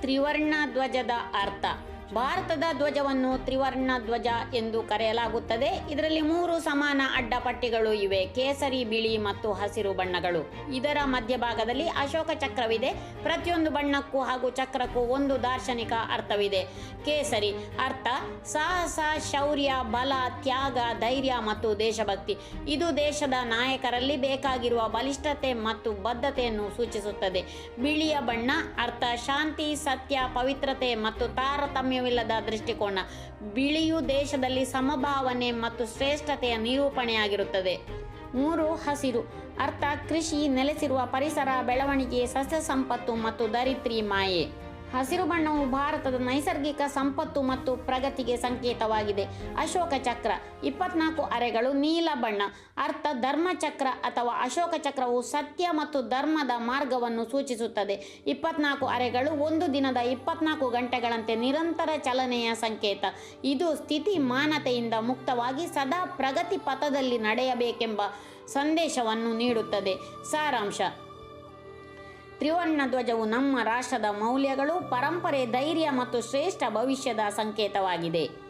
ತ್ರಿವರ್ಣ ಧ್ವಜದ ಅರ್ಥ. ಭಾರತದ ಧ್ವಜವನ್ನು ತ್ರಿವರ್ಣ ಧ್ವಜ ಎಂದು ಕರೆಯಲಾಗುತ್ತದೆ. ಇದರಲ್ಲಿ ಮೂರು ಸಮಾನ ಅಡ್ಡಪಟ್ಟಿಗಳು ಇವೆ. ಕೇಸರಿ, ಬಿಳಿ ಮತ್ತು ಹಸಿರು ಬಣ್ಣಗಳು. ಇದರ ಮಧ್ಯಭಾಗದಲ್ಲಿ ಅಶೋಕ ಚಕ್ರವಿದೆ. ಪ್ರತಿಯೊಂದು ಬಣ್ಣಕ್ಕೂ ಹಾಗೂ ಚಕ್ರಕ್ಕೂ ಒಂದು ದಾರ್ಶನಿಕ ಅರ್ಥವಿದೆ. ಕೇಸರಿ ಅರ್ಥ, ಸಾಹಸ, ಶೌರ್ಯ, ಬಲ, ತ್ಯಾಗ, ಧೈರ್ಯ ಮತ್ತು ದೇಶಭಕ್ತಿ. ಇದು ದೇಶದ ನಾಯಕರಲ್ಲಿ ಬೇಕಾಗಿರುವ ಬಲಿಷ್ಠತೆ ಮತ್ತು ಬದ್ಧತೆಯನ್ನು ಸೂಚಿಸುತ್ತದೆ. ಬಿಳಿಯ ಬಣ್ಣ ಅರ್ಥ, ಶಾಂತಿ, ಸತ್ಯ, ಪವಿತ್ರತೆ ಮತ್ತು ತಾರತಮ್ಯವಿಲ್ಲದ ದೃಷ್ಟಿಕೋನ. ಬಿಳಿಯು ದೇಶದಲ್ಲಿ ಸಮಭಾವನೆ ಮತ್ತು ಶ್ರೇಷ್ಠತೆಯ ನಿರೂಪಣೆಯಾಗಿರುತ್ತದೆ. ಮೂರು, ಹಸಿರು. ಅರ್ಥ, ಕೃಷಿ ನೆಲೆಸಿರುವ ಪರಿಸರ, ಬೆಳವಣಿಗೆ, ಸಸ್ಯ ಸಂಪತ್ತು ಮತ್ತು ದರಿತ್ರಿ ಮಾಯೆ. ಹಸಿರು ಬಣ್ಣವು ಭಾರತದ ನೈಸರ್ಗಿಕ ಸಂಪತ್ತು ಮತ್ತು ಪ್ರಗತಿಗೆ ಸಂಕೇತವಾಗಿದೆ. ಅಶೋಕ ಚಕ್ರ, ಇಪ್ಪತ್ನಾಲ್ಕು ಅರೆಗಳು ನೀಲ ಬಣ್ಣ. ಅರ್ಥ ಧರ್ಮಚಕ್ರ ಅಥವಾ ಅಶೋಕ ಚಕ್ರವು ಸತ್ಯ ಮತ್ತು ಧರ್ಮದ ಮಾರ್ಗವನ್ನು ಸೂಚಿಸುತ್ತದೆ. ಇಪ್ಪತ್ನಾಲ್ಕು ಅರೆಗಳು ಒಂದು ದಿನದ ಇಪ್ಪತ್ನಾಲ್ಕು ಗಂಟೆಗಳಂತೆ ನಿರಂತರ ಚಲನೆಯ ಸಂಕೇತ. ಇದು ಸ್ಥಿತಿ ಮಾನತೆಯಿಂದ ಮುಕ್ತವಾಗಿ ಸದಾ ಪ್ರಗತಿ ಪಥದಲ್ಲಿ ನಡೆಯಬೇಕೆಂಬ ಸಂದೇಶವನ್ನು ನೀಡುತ್ತದೆ. ಸಾರಾಂಶ ತ್ರಿವರ್ಣ ಧ್ವಜವು ನಮ್ಮ ರಾಷ್ಟ್ರದ ಮೌಲ್ಯಗಳು ಪರಂಪರೆ ಧೈರ್ಯ ಮತ್ತು ಶ್ರೇಷ್ಠ ಭವಿಷ್ಯದ ಸಂಕೇತವಾಗಿದೆ.